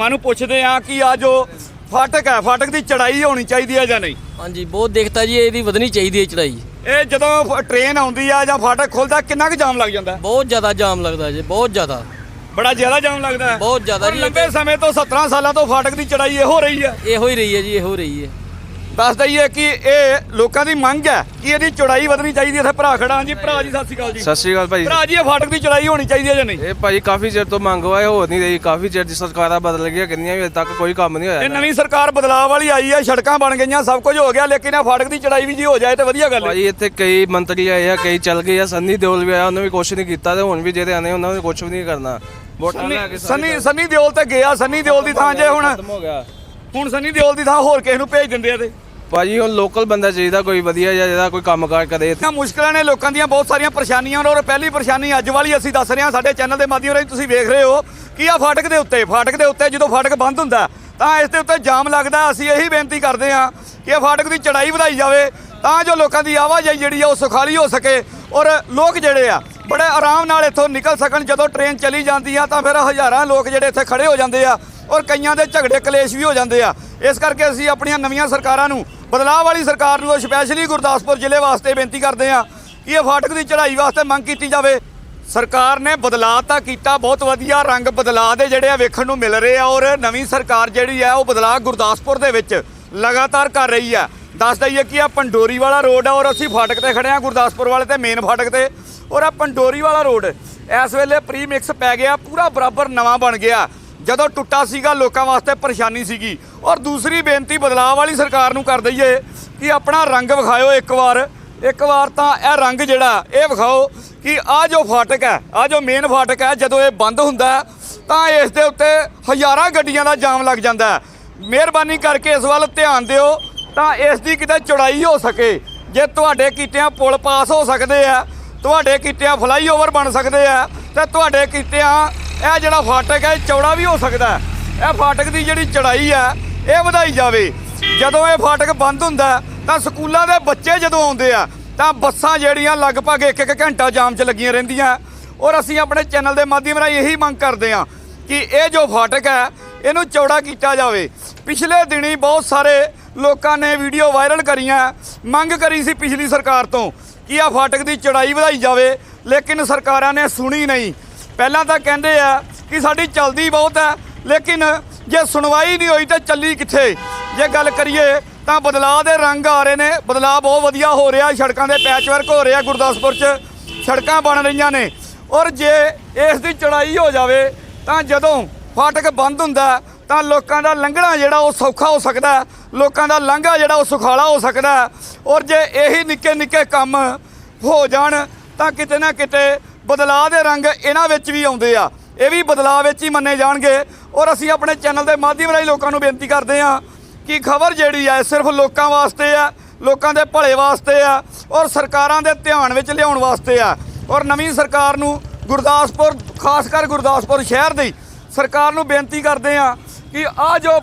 ਭਰਾਵਾਂ ਨੂੰ ਪੁੱਛਦੇ ਆ ਕਿ ਆ ਜੋ ਫਾਟਕ ਹੈ ਫਾਟਕ ਦੀ ਚੜਾਈ ਹੋਣੀ ਚਾਹੀਦੀ ਹੈ ਜਾਂ ਨਹੀਂ? ਹਾਂਜੀ ਬਹੁਤ ਦੇਖਤਾ ਜੀ ਇਹਦੀ ਵਧਣੀ ਚਾਹੀਦੀ ਹੈ ਚੜਾਈ ਇਹ ਜਦੋਂ ਫ- ਟ੍ਰੇਨ ਆਉਂਦੀ ਆ ਜਾਂ ਫਾਟਕ ਖੁੱਲਦਾ ਕਿੰਨਾ ਕੁ ਜਾਮ ਲੱਗ ਜਾਂਦਾ? ਹੈ? ਬਹੁਤ ਜ਼ਿਆਦਾ ਜਾਮ ਲੱਗਦਾ ਜੀ ਬਹੁਤ ਜ਼ਿਆਦਾ। ਬੜਾ ਜ਼ਿਆਦਾ ਜਾਮ ਲੱਗਦਾ? ਹੈ ਬਹੁਤ ਜ਼ਿਆਦਾ ਔਰ ਜੀ ਲੰਬੇ ਸਮੇਂ ਤੋਂ 17 ਸਾਲਾਂ ਤੋਂ ਫਾਟਕ ਦੀ ਚੜਾਈ ਇਹੋ ਰਹੀ ਹੈ। ਇਹੋ ਹੀ ਰਹੀ ਹੈ ਜੀ ਇਹੋ ਰਹੀ ਹੈ। ਦੱਸ ਦਈਏ ਕਿ ਇਹ ਲੋਕਾਂ ਦੀ ਮੰਗ ਹੈ ਕਿ ਇਹਦੀ ਚੌੜਾਈ ਵਧਣੀ ਚਾਹੀਦੀ ਹੈ। ਇੱਥੇ ਭਰਾ ਖੜਾ ਜੀ। ਭਰਾ ਜੀ ਸਤਿ ਸ਼੍ਰੀ ਅਕਾਲ ਜੀ। ਸਤਿ ਸ਼੍ਰੀ ਅਕਾਲ ਭਾਈ ਭਰਾ ਜੀ ਇਹ ਫਾਟਕ ਦੀ ਚੌੜਾਈ ਹੋਣੀ ਚਾਹੀਦੀ ਹੈ ਜਾਂ ਨਹੀਂ? ਇਹ ਭਾਈ ਕਾਫੀ ਚਿਰ ਤੋਂ ਮੰਗ ਹੋਇਆ ਹੋ ਨਹੀਂ ਰਹੀ। ਕਾਫੀ ਚਿਰ ਦੀ ਸਰਕਾਰਾਂ ਬਦਲ ਗਈਆਂ ਕਿੰਨੀਆਂ ਵੀ ਅਜੇ ਤੱਕ ਕੋਈ ਕੰਮ ਨਹੀਂ ਹੋਇਆ ਇਹ ਨਵੀਂ ਸਰਕਾਰ ਬਦਲਾਅ ਵਾਲੀ ਆਈ ਹੈ ਸੜਕਾਂ ਬਣ ਗਈਆਂ ਸਭ ਕੁਝ ਹੋ ਗਿਆ ਲੇਕਿਨ ਇਹ ਫਾਟਕ ਦੀ ਚੜਾਈ ਵੀ ਜੀ ਹੋ ਜਾਏ ਤੇ ਵਧੀਆ ਗੱਲ ਹੈ। ਭਾਈ ਇੱਥੇ ਕਈ ਮੰਤਰੀ ਆਏ ਆ ਕਈ ਚੱਲ ਗਏ ਆ ਸੰਨੀ ਦਿਓਲ ਵੀ ਆਇਆ ਉਹਨੇ ਵੀ ਕੁਝ ਨਹੀਂ ਕੀਤਾ ਤੇ ਹੁਣ ਵੀ ਜਿਹੜੇ ਆਨੇ ਉਹਨਾਂ ਨੇ ਕੁਝ ਵੀ ਨਹੀਂ ਕਰਨਾ। ਵੋਟਾਂ ਲੈ ਕੇ ਸਾਰੇ ਸੰਨੀ ਸੰਨੀ ਦਿਓਲ ਤੇ ਗਿਆ ਸੰਨੀ ਦਿਓਲ ਦੀ ਥਾਂ ਜੇ ਹੁਣ ਖਤਮ ਹੋ ਗਿਆ। ਹੁਣ ਸੰਨੀ ਦਿਓਲ ਦੀ ਥਾਂ ਹੋਰ ਕਿਸੇ ਨੂੰ ਭੇਜ ਦਿੰਦੇ ਆ ਤੇ। ਭਾਜੀ ਹੁਣ ਲੋਕਲ ਬੰਦਾ ਚਾਹੀਦਾ ਕੋਈ ਵਧੀਆ ਜਿਹਾ ਜਿਹਦਾ ਕੋਈ ਕੰਮਕਾਰ ਕਰੇ। ਇਹਨਾਂ ਮੁਸ਼ਕਲਾਂ ਨੇ ਲੋਕਾਂ ਦੀਆਂ ਬਹੁਤ ਸਾਰੀਆਂ ਪਰੇਸ਼ਾਨੀਆਂ ਔਰ ਪਹਿਲੀ ਪਰੇਸ਼ਾਨੀ ਅੱਜ ਵਾਲੀ ਅਸੀਂ ਦੱਸ ਰਹੇ ਹਾਂ ਸਾਡੇ ਚੈਨਲ ਦੇ ਮਾਧਿਅਮ ਰਾਹੀਂ। ਤੁਸੀਂ ਵੇਖ ਰਹੇ ਹੋ ਕਿ ਆ ਫਾਟਕ ਦੇ ਉੱਤੇ ਫਾਟਕ ਦੇ ਉੱਤੇ ਜਦੋਂ ਫਾਟਕ ਬੰਦ ਹੁੰਦਾ ਤਾਂ ਇਸ ਦੇ ਉੱਤੇ ਜਾਮ ਲੱਗਦਾ ਅਸੀਂ ਇਹੀ ਬੇਨਤੀ ਕਰਦੇ ਹਾਂ ਕਿ ਇਹ ਫਾਟਕ ਦੀ ਚੜਾਈ ਵਧਾਈ ਜਾਵੇ ਤਾਂ ਜੋ ਲੋਕਾਂ ਦੀ ਆਵਾਜਾਈ ਜਿਹੜੀ ਆ ਉਹ ਸੁਖਾਲੀ ਹੋ ਸਕੇ। ਔਰ ਲੋਕ ਜਿਹੜੇ ਆ ਬੜੇ ਆਰਾਮ ਨਾਲ ਇੱਥੋਂ ਨਿਕਲ ਸਕਣ। ਜਦੋਂ ਟ੍ਰੇਨ ਚਲੀ ਜਾਂਦੀ ਆ ਤਾਂ ਫਿਰ ਹਜ਼ਾਰਾਂ ਲੋਕ ਜਿਹੜੇ ਇੱਥੇ ਖੜੇ ਹੋ ਜਾਂਦੇ ਆ ਔਰ ਕਈਆਂ ਦੇ ਝਗੜੇ, ਕਲੇਸ਼ ਵੀ ਹੋ ਜਾਂਦੇ ਆ। ਇਸ ਕਰਕੇ ਅਸੀਂ ਆਪਣੀਆਂ ਨਵੀਆਂ ਸਰਕਾਰਾਂ ਨੂੰ, ਬਦਲਾਅ ਵਾਲੀ ਸਰਕਾਰ ਨੂੰ ਸਪੈਸ਼ਲੀ ਗੁਰਦਾਸਪੁਰ ਜ਼ਿਲ੍ਹੇ ਵਾਸਤੇ ਬੇਨਤੀ ਕਰਦੇ ਆ ਕਿ ਇਹ ਫਾਟਕ ਦੀ ਚੜ੍ਹਾਈ ਵਾਸਤੇ ਮੰਗ ਕੀਤੀ ਜਾਵੇ। ਸਰਕਾਰ ਨੇ ਬਦਲਾਅ ਤਾਂ ਕੀਤਾ, ਬਹੁਤ ਵਧੀਆ ਰੰਗ ਬਦਲਾਅ ਦੇ ਜਿਹੜੇ ਆ ਵੇਖਣ ਨੂੰ ਮਿਲ ਰਹੇ ਆ ਔਰ ਨਵੀਂ ਸਰਕਾਰ ਜਿਹੜੀ ਆ ਉਹ ਬਦਲਾਅ ਗੁਰਦਾਸਪੁਰ ਦੇ ਵਿੱਚ ਲਗਾਤਾਰ ਕਰ ਰਹੀ ਆ। ਦੱਸ ਦਈਏ ਕਿ ਆ ਪੰਡੋਰੀ ਵਾਲਾ ਰੋਡ ਆ ਔਰ ਅਸੀਂ ਫਾਟਕ ਤੇ ਖੜੇ ਆ ਗੁਰਦਾਸਪੁਰ ਵਾਲੇ ਤੇ ਮੇਨ ਫਾਟਕ ਤੇ। ਔਰ ਆ ਪੰਡੋਰੀ ਵਾਲਾ ਰੋਡ, ਇਸ ਵੇਲੇ ਪ੍ਰੀ ਮਿਕਸ ਪੈ ਗਿਆ, ਪੂਰਾ ਬਰਾਬਰ ਨਵਾਂ ਬਣ ਗਿਆ। ਜਦੋਂ ਟੁੱਟਾ ਸੀਗਾ, ਲੋਕਾਂ ਵਾਸਤੇ ਪਰੇਸ਼ਾਨੀ ਸੀਗੀ। ਔਰ ਦੂਸਰੀ ਬੇਨਤੀ ਬਦਲਾਅ ਵਾਲੀ ਸਰਕਾਰ ਨੂੰ ਕਰ ਦਈਏ ਕਿ ਆਪਣਾ ਰੰਗ ਵਿਖਾਇਓ ਇੱਕ ਵਾਰ। ਇੱਕ ਵਾਰ ਤਾਂ ਇਹ ਰੰਗ ਜਿਹੜਾ, ਇਹ ਵਿਖਾਓ ਕਿ ਆ ਜੋ ਫਾਟਕ ਹੈ ਆ ਜੋ ਮੇਨ ਫਾਟਕ ਹੈ, ਜਦੋਂ ਇਹ ਬੰਦ ਹੁੰਦਾ ਤਾਂ ਇਸ ਦੇ ਉੱਤੇ ਹਜ਼ਾਰਾਂ ਗੱਡੀਆਂ ਦਾ ਜਾਮ ਲੱਗ ਜਾਂਦਾ ਮਿਹਰਬਾਨੀ ਕਰਕੇ ਇਸ ਵੱਲ ਧਿਆਨ ਦਿਓ। ਤਾਂ ਇਸ ਦੀ ਕਿਤੇ ਚੌੜਾਈ ਹੋ ਸਕੇ। ਜੇ ਤੁਹਾਡੇ ਕੀਤਿਆਂ ਪੁਲ ਪਾਸ ਹੋ ਸਕਦੇ ਆ, ਤੁਹਾਡੇ ਕੀਤਿਆਂ ਫਲਾਈਓਵਰ ਬਣ ਸਕਦੇ ਆ, ਤੇ ਤੁਹਾਡੇ ਕੀਤਿਆਂ ਇਹ ਜਿਹੜਾ ਫਾਟਕ ਹੈ, ਇਹ ਚੌੜਾ ਵੀ ਹੋ ਸਕਦਾ ਇਹ ਫਾਟਕ ਦੀ ਜਿਹੜੀ ਚੜਾਈ ਹੈ, ਇਹ ਵਧਾਈ ਜਾਵੇ। ਜਦੋਂ ਇਹ ਫਾਟਕ ਬੰਦ ਹੁੰਦਾ ਤਾਂ ਸਕੂਲਾਂ ਦੇ ਬੱਚੇ ਜਦੋਂ ਆਉਂਦੇ ਆ, ਤਾਂ ਬੱਸਾਂ ਜਿਹੜੀਆਂ ਲਗਭਗ ਇੱਕ ਇੱਕ ਘੰਟਾ ਜਾਮ 'ਚ ਲੱਗੀਆਂ ਰਹਿੰਦੀਆਂ। ਔਰ ਅਸੀਂ ਆਪਣੇ ਚੈਨਲ ਦੇ ਮਾਧਿਅਮ ਰਾਹੀਂ ਇਹੀ ਮੰਗ ਕਰਦੇ ਹਾਂ ਕਿ ਇਹ ਜੋ ਫਾਟਕ ਹੈ, ਇਹਨੂੰ ਚੌੜਾ ਕੀਤਾ ਜਾਵੇ। ਪਿਛਲੇ ਦਿਨੀ ਬਹੁਤ ਸਾਰੇ ਲੋਕਾਂ ਨੇ ਵੀਡੀਓ ਵਾਇਰਲ ਕਰੀਆਂ। ਮੰਗ ਕਰੀ ਸੀ ਪਿਛਲੀ ਸਰਕਾਰ ਤੋਂ ਕਿ ਆ ਫਾਟਕ ਦੀ ਚੌੜਾਈ ਵਧਾਈ ਜਾਵੇ, ਲੇਕਿਨ ਸਰਕਾਰਾਂ ਨੇ ਸੁਣੀ ਨਹੀਂ। ਪਹਿਲਾਂ ਤਾਂ ਕਹਿੰਦੇ ਆ ਕਿ ਸਾਡੀ ਚਲਦੀ ਬਹੁਤ ਹੈ ਲੇਕਿਨ ਜੇ ਸੁਣਵਾਈ ਨਹੀਂ ਹੋਈ ਤਾਂ ਚੱਲੀ ਕਿੱਥੇ? ਜੇ ਗੱਲ ਕਰੀਏ ਤਾਂ ਬਦਲਾਅ ਦੇ ਰੰਗ ਆ ਰਹੇ ਨੇ। ਬਦਲਾਅ ਬਹੁਤ ਵਧੀਆ ਹੋ ਰਿਹਾ, ਸੜਕਾਂ ਦੇ ਪੈਚਵਰਕ ਹੋ ਰਿਹਾ ਗੁਰਦਾਸਪੁਰ 'ਚ। ਸੜਕਾਂ ਬਣ ਰਹੀਆਂ ਨੇ। ਔਰ ਜੇ ਇਸ ਦੀ ਚੜਾਈ ਹੋ ਜਾਵੇ, ਤਾਂ ਜਦੋਂ ਫਾਟਕ ਬੰਦ ਹੁੰਦਾ ਤਾਂ ਲੋਕਾਂ ਦਾ ਲੰਘਣਾ ਜਿਹੜਾ ਉਹ ਸੌਖਾ ਹੋ ਸਕਦਾ ਲੋਕਾਂ ਦਾ ਲੰਘਾ ਜਿਹੜਾ ਉਹ ਸੁਖਾਲਾ ਹੋ ਸਕਦਾ ਔਰ ਜੇ ਇਹੀ ਨਿੱਕੇ ਨਿੱਕੇ ਕੰਮ ਹੋ ਜਾਣ, ਤਾਂ ਕਿਤੇ ਨਾ ਕਿਤੇ ਬਦਲਾਅ ਦੇ ਰੰਗ ਇਹਨਾਂ ਵਿੱਚ ਵੀ ਆਉਂਦੇ ਆ। ਇਹ ਵੀ ਬਦਲਾਅ ਵਿੱਚ ਹੀ ਮੰਨੇ ਜਾਣਗੇ। ਔਰ ਅਸੀਂ ਆਪਣੇ ਚੈਨਲ ਦੇ ਮਾਧਿਅਮ ਰਾਹੀਂ ਲੋਕਾਂ ਨੂੰ ਬੇਨਤੀ ਕਰਦੇ ਹਾਂ ਕਿ ਖਬਰ ਜਿਹੜੀ ਹੈ ਸਿਰਫ ਲੋਕਾਂ ਵਾਸਤੇ ਆ, ਲੋਕਾਂ ਦੇ ਭਲੇ ਵਾਸਤੇ ਆ, ਔਰ ਸਰਕਾਰਾਂ ਦੇ ਧਿਆਨ ਵਿੱਚ ਲਿਆਉਣ ਵਾਸਤੇ ਆ। ਔਰ ਨਵੀਂ ਸਰਕਾਰ ਨੂੰ ਗੁਰਦਾਸਪੁਰ, ਖਾਸ ਕਰ ਗੁਰਦਾਸਪੁਰ ਸ਼ਹਿਰ ਦੀ ਸਰਕਾਰ ਨੂੰ ਬੇਨਤੀ ਕਰਦੇ ਆ ਕਿ ਆ ਜੋ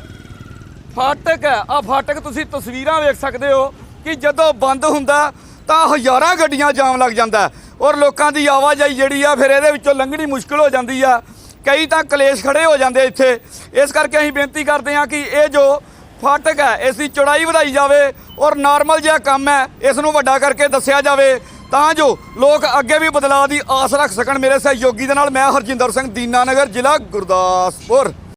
ਫਾਟਕ ਹੈ ਆ ਫਾਟਕ ਤੁਸੀਂ ਤਸਵੀਰਾਂ ਵੇਖ ਸਕਦੇ ਹੋ ਕਿ ਜਦੋਂ ਬੰਦ ਹੁੰਦਾ ਤਾਂ ਹਜ਼ਾਰਾਂ ਗੱਡੀਆਂ ਜਾਮ ਲੱਗ ਜਾਂਦਾ ਔਰ ਲੋਕਾਂ ਦੀ ਆਵਾਜਾਈ ਜਿਹੜੀ ਆ ਫਿਰ ਇਹਦੇ ਵਿੱਚੋਂ ਲੰਘਣੀ ਮੁਸ਼ਕਲ ਹੋ ਜਾਂਦੀ ਆ। ਕਈ ਤਾਂ ਕਲੇਸ਼ ਖੜੇ ਹੋ ਜਾਂਦੇ ਇੱਥੇ। ਇਸ ਕਰਕੇ ਅਸੀਂ ਬੇਨਤੀ ਕਰਦੇ ਹਾਂ ਕਿ ਇਹ ਜੋ ਫਾਟਕ ਹੈ, ਇਸ ਦੀ ਚੌੜਾਈ ਵਧਾਈ ਜਾਵੇ ਔਰ ਨਾਰਮਲ ਜਿਹਾ ਕੰਮ ਹੈ, ਇਸ ਨੂੰ ਵੱਡਾ ਕਰਕੇ ਦੱਸਿਆ ਜਾਵੇ, ਤਾਂ ਜੋ ਲੋਕ ਅੱਗੇ ਵੀ ਬਦਲਾਅ ਦੀ ਆਸ ਰੱਖ ਸਕਣ। ਮੇਰੇ ਸਹਿਯੋਗੀ ਦੇ ਨਾਲ ਮੈਂ ਹਰਜਿੰਦਰ ਸਿੰਘ ਦੀਨਾਨਗਰ ਜ਼ਿਲ੍ਹਾ ਗੁਰਦਾਸਪੁਰ।